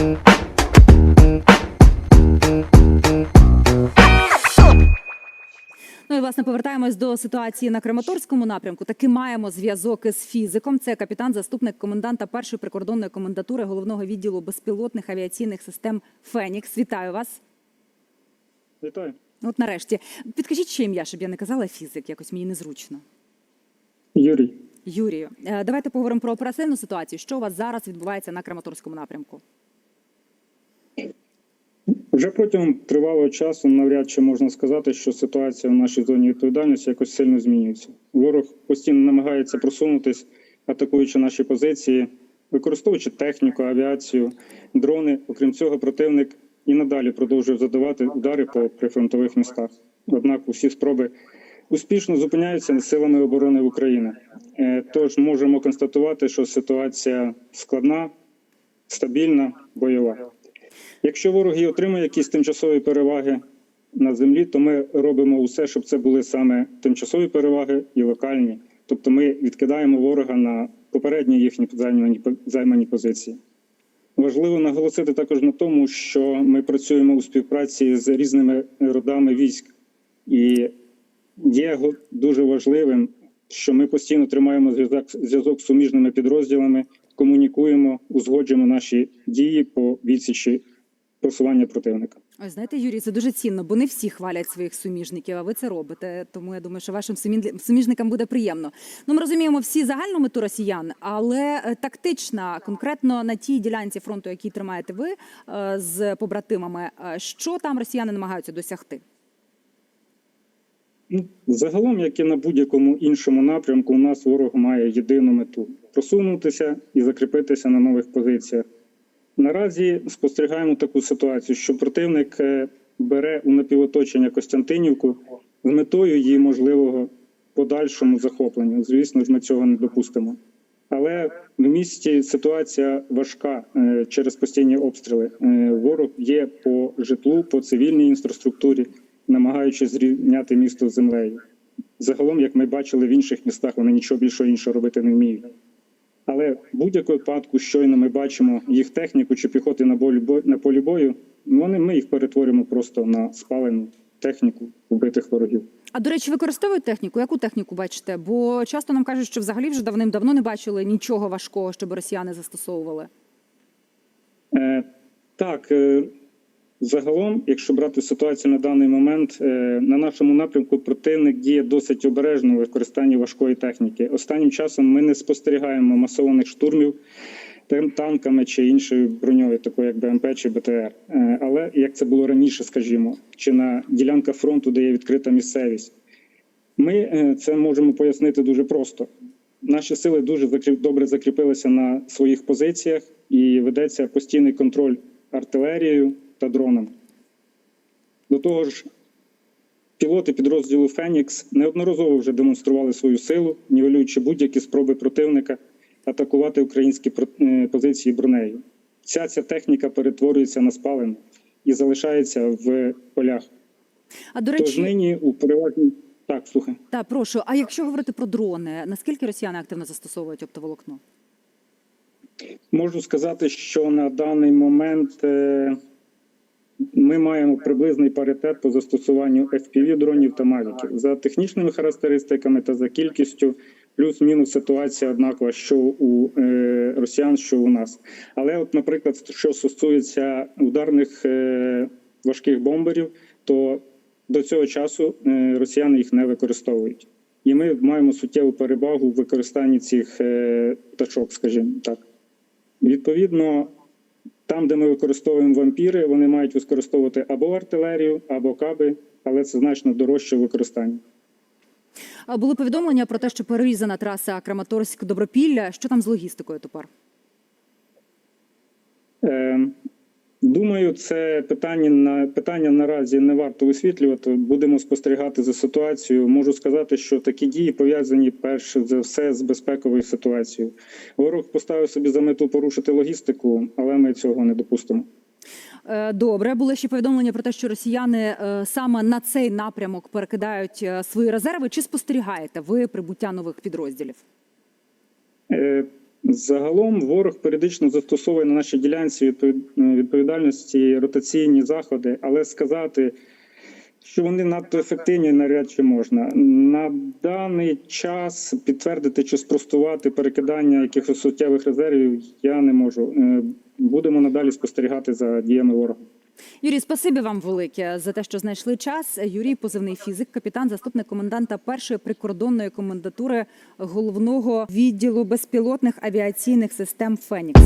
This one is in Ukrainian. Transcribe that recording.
Ну і власне повертаємось до ситуації на Краматорському напрямку. Таки маємо зв'язок із фізиком. Це капітан, заступник коменданта першої прикордонної комендатури головного відділу безпілотних авіаційних систем Фенікс. Вітаю вас. Вітаю. От нарешті підкажіть ще ім'я, щоб я не казала фізик. Якось мені незручно. Юрій. Юрію, е, давайте поговоримо про оперативну ситуацію. Що у вас зараз відбувається на Краматорському напрямку? Вже протягом тривалого часу навряд чи можна сказати, що ситуація в нашій зоні відповідальності якось сильно змінюється. Ворог постійно намагається просунутись, атакуючи наші позиції, використовуючи техніку, авіацію, дрони. Окрім цього, противник і надалі продовжує задавати удари по прифронтових містах. Однак усі спроби успішно зупиняються силами оборони України. Е, Тож можемо констатувати, що ситуація складна, стабільна, бойова. Якщо ворог і якісь тимчасові переваги на землі, то ми робимо усе, щоб це були саме тимчасові переваги і локальні. Тобто ми відкидаємо ворога на попередні їхні займані позиції. Важливо наголосити також на тому, що ми працюємо у співпраці з різними родами військ, і є дуже важливим, що ми постійно тримаємо зв'язок зв'язок з суміжними підрозділами, комунікуємо, узгоджуємо наші дії по відсічі просування противника. Ой, знаєте, Юрій, це дуже цінно, бо не всі хвалять своїх суміжників, а ви це робите. Тому я думаю, що вашим суміжникам буде приємно. Ну, ми розуміємо всі загальну мету росіян, але е, тактична, конкретно на тій ділянці фронту, який тримаєте ви е, з побратимами, е, що там росіяни намагаються досягти? Ну, Загалом, як і на будь-якому іншому напрямку, у нас ворог має єдину мету просунутися і закріпитися на нових позиціях. Наразі спостерігаємо таку ситуацію, що противник е, бере у напівоточення Костянтинівку з метою її можливого подальшому захоплення. Звісно ж, ми цього не допустимо. Але в місті ситуація важка е, через постійні обстріли. Е, Ворог є по житлу, по цивільній інфраструктурі, намагаючись зрівняти місто з землею. Загалом, як ми бачили в інших містах, вони нічого більше іншого робити не вміють. Але в будь-якому випадку, щойно ми бачимо їх техніку чи піхоти на полі бою, на полі бою, вони ми їх перетворюємо просто на спалену техніку вбитих ворогів. А до речі, використовують техніку? Яку техніку бачите? Бо часто нам кажуть, що взагалі вже давним-давно не бачили нічого важкого, щоб росіяни застосовували. Е, так, е, загалом, якщо брати ситуацію на даний момент, е, на нашому напрямку противник діє досить обережно у використанні важкої техніки. Останнім часом ми не спостерігаємо масованих штурмів тан- танками чи іншою броньою, такою як БМП чи БТР. Е, але як це було раніше, скажімо, чи на ділянках фронту, де є відкрита місцевість. Ми е, це можемо пояснити дуже просто. Наші сили дуже добре закріпилися на своїх позиціях і ведеться постійний контроль артилерією та дронами. До того ж, пілоти підрозділу Фенікс неодноразово вже демонстрували свою силу, нівелюючи будь-які спроби противника атакувати українські е, позиції бронею. Вся ця техніка перетворюється на спалену і залишається в полях. А до речі, Тож нині у переважній так, слухай. та прошу. А якщо говорити про дрони, наскільки росіяни активно застосовують оптоволокно? Можу сказати, що на даний момент е, ми маємо приблизний паритет по застосуванню FPV дронів та мавіків за технічними характеристиками та за кількістю. Плюс-мінус ситуація однакова, що у е, росіян, що у нас. Але, от, наприклад, що стосується ударних е, важких бомберів, то до цього часу е, росіяни їх не використовують. І ми маємо суттєву перевагу в використанні цих пташок, скажімо так. Відповідно, там, де ми використовуємо вампіри, вони мають використовувати або артилерію, або каби, але це значно дорожче використання. Були повідомлення про те, що перерізана траса Краматорськ-Добропілля. Що там з логістикою тепер? Е, думаю, це питання на питання наразі не варто висвітлювати. Будемо спостерігати за ситуацією. Можу сказати, що такі дії пов'язані перш за все з безпековою ситуацією. Ворог поставив собі за мету порушити логістику, але ми цього не допустимо. Е, Добре, були ще повідомлення про те, що росіяни е, саме на цей напрямок перекидають е, свої резерви. Чи спостерігаєте ви прибуття нових підрозділів? Е, Загалом ворог періодично застосовує на нашій ділянці е, відповідальності ротаційні заходи, але сказати, що вони надто ефективні, навряд чи можна. На даний час підтвердити чи спростувати перекидання якихось суттєвих резервів я не можу. Е, Будемо надалі спостерігати за діями ворога. Юрій, спасибі вам велике за те, що знайшли час. Юрій, позивний фізик, капітан, заступник коменданта першої прикордонної комендатури головного відділу безпілотних авіаційних систем Фенікс.